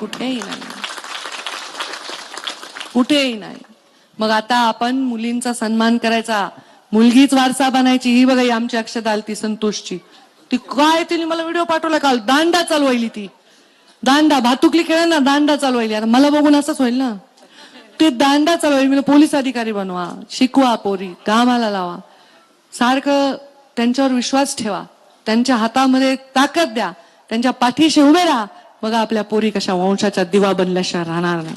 कुठेही नाही. कुठेही नाही. मग आता आपण मुलींचा सन्मान करायचा. मुलगीच वारसा बनायची ही बघा आमची अक्षता आली ती संतोषची. ती काय तिने मला व्हिडिओ पाठवला काल. दांडा चालवायली ती. दांडा भातुकली खेळ ना दांडा चालवायली. आता मला बघून असंच होईल ना? ते दांडा चालवायला. म्हणजे पोलीस अधिकारी बनवा. शिकवा पोरी. कामाला लावा. सारखं त्यांच्यावर विश्वास ठेवा. त्यांच्या हातामध्ये ताकद द्या. त्यांच्या पाठीशी उभे राहा. बघा आपल्या पोरी कशा वंशाच्या दिवा बनल्याशिवाय राहणार नाही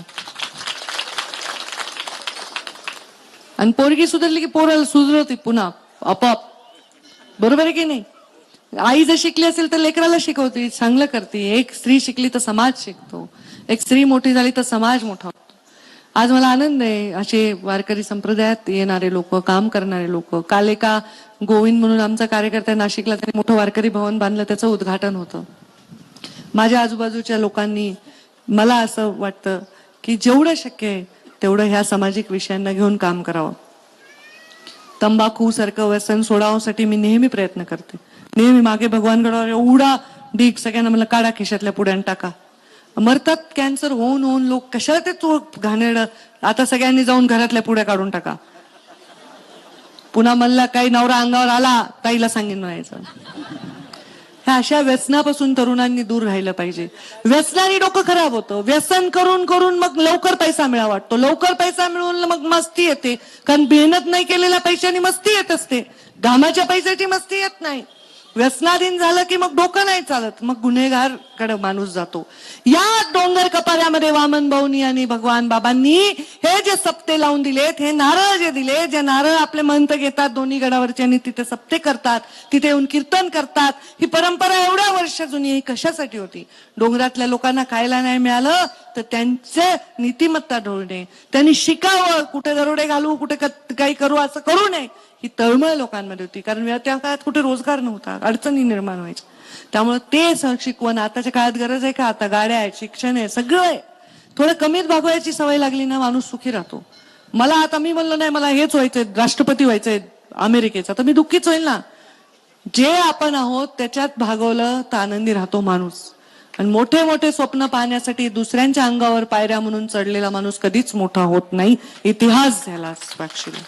आणि पोरगी सुधारली की पोराला सुधरवते पुन्हा आपोआप. बरोबर आहे की नाही? आई जर शिकली असेल तर लेकराला शिकवते चांगलं करते. एक स्त्री शिकली तर समाज शिकतो. एक स्त्री मोठी झाली तर समाज मोठा होतो. आज मला आनंद आहे असे वारकरी संप्रदायात येणारे लोक काम करणारे लोक. काल एका गोविंद म्हणून आमचा कार्यकर्ता नाशिकला त्यांनी मोठं वारकरी भवन बांधलं त्याचं उद्घाटन होतं. माझ्या आजूबाजूच्या लोकांनी मला असं वाटतं की जेवढं शक्य आहे तेवढं ह्या सामाजिक विषयांना घेऊन काम करावं. तंबाखू सारखं व्यसन सोडावण्यासाठी मी नेहमी प्रयत्न करते. नेहमी मागे भगवानगडावर एवढा डीक सगळ्यांना मला काढा खिशातल्या पुढ्यान टाका. मरतात कॅन्सर होऊन होऊन लोक कशाला ते तो घाणेरड आता सगळ्यांनी जाऊन घरातल्या पुढ्या काढून टाका. पुन्हा मला काही नवरा अंगावर आला ताईला सांगेन म्हणायचं. ह्या अशा व्यसनापासून तरुणांनी दूर राहिलं पाहिजे. व्यसनाने डोकं खराब होतं. व्यसन करून करून मग लवकर पैसा मिळा वाटतो. लवकर पैसा मिळून मग मस्ती येते. कारण मेहनत नाही केलेल्या पैशाने मस्ती येत असते. घामाच्या पैशाची मस्ती येत नाही. व्यसनाधीन झालं की मग डोकं नाही चालत. मग गुन्हेगारकडे माणूस जातो. या डोंगर कपाऱ्यामध्ये वामन भाऊनी आणि भगवान बाबांनी हे जे सप्ते लावून दिलेत हे नारळ जे दिले जे नारळ आपले मंत घेतात दोन्ही गडावरचे आणि तिथे सप्ते करतात तिथे येऊन कीर्तन करतात ही परंपरा एवढ्या वर्ष जुनी ही कशासाठी होती? डोंगरातल्या लोकांना खायला नाही मिळालं तर त्यांचे नीतिमत्ता ढोळणे त्यांनी शिकावं कुठे दरोडे घालू कुठे काही करू असं करू नये ही तळमळ लोकांमध्ये होती कारण त्या काळात कुठे रोजगार नव्हता अडचणी निर्माण व्हायच्या. त्यामुळे ते शिकवण आताच्या काळात गरज आहे का? आता गाड्या आहेत शिक्षण आहे सगळं आहे. थोडं कमीच भागवायची सवय लागली ना माणूस सुखी राहतो. मला आता मी म्हणलं नाही मला हेच व्हायचंय राष्ट्रपती व्हायचंय अमेरिकेचा तर मी दुःखीच होईल ना. जे आपण आहोत त्याच्यात भागवलं तर आनंदी राहतो माणूस. आणि मोठे मोठे स्वप्न पाहण्यासाठी दुसऱ्यांच्या अंगावर पायऱ्या म्हणून चढलेला माणूस कधीच मोठा होत नाही. इतिहास झाला साक्षीला.